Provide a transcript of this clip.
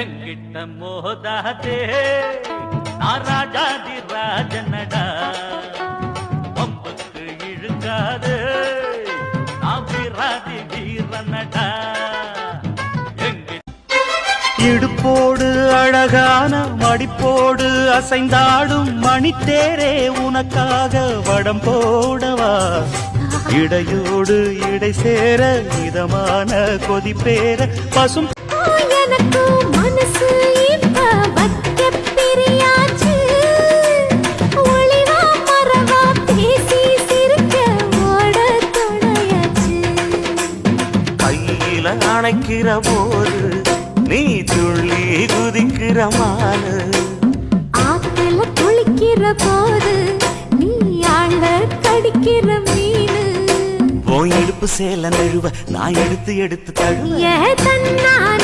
எங்கிட்ட மோதாதே நான் ராஜாதி ராஜனடா. பம்புக்கு இழுக்காதே நான் வீராதி வீரனடா. எங்கிட்ட இடுப்போடு அழகான மடிப்போடு அசைந்தாடும் மணித்தேரே உனக்காக வடம் போடவா. இடையோடு இடை சேர இதமான கொதிப்பேர பசும் கையில அணைக்கிற போது நீ துள்ளி குதிக்கிற மானு ஆத்துல குளிக்கிற போது நீ ஆள கடிக்கிற மீனு. உன் இடுப்பு சேல நழுவ நான் எடுத்து எடுத்து தழுவ. தன்னான